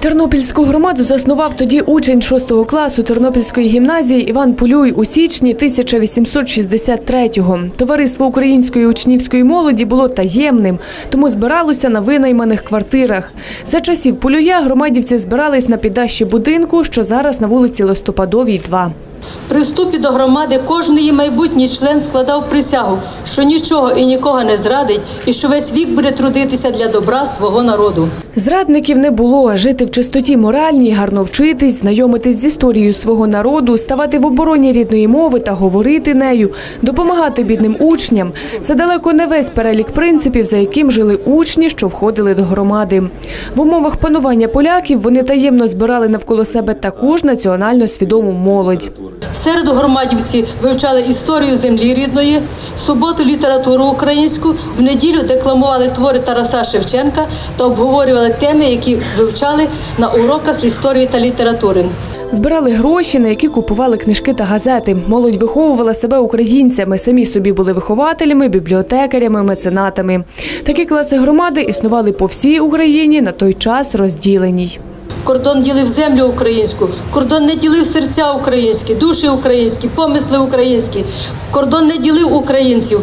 Тернопільську громаду заснував тоді учень 6 класу Тернопільської гімназії Іван Пулюй у січні 1863-го. Товариство української учнівської молоді було таємним, тому збиралося на винайманих квартирах. За часів Пулюя громадівці збирались на піддащі будинку, що зараз на вулиці Листопадовій, 2. При вступі до громади кожен її майбутній член складав присягу, що нічого і нікого не зрадить, і що весь вік буде трудитися для добра свого народу. Зрадників не було. Жити в чистоті моральній, гарно вчитись, знайомитись з історією свого народу, ставати в обороні рідної мови та говорити нею, допомагати бідним учням. Це далеко не весь перелік принципів, за яким жили учні, що входили до громади. В умовах панування поляків вони таємно збирали навколо себе таку ж національно свідому молодь. В середу громадівці вивчали історію землі рідної, в суботу літературу українську, в неділю декламували твори Тараса Шевченка та обговорювали теми, які вивчали на уроках історії та літератури. Збирали гроші, на які купували книжки та газети. Молодь виховувала себе українцями, самі собі були вихователями, бібліотекарями, меценатами. Такі класи громади існували по всій Україні на той час розділеній. Кордон ділив землю українську, кордон не ділив серця українські, душі українські, помисли українські. Кордон не ділив українців.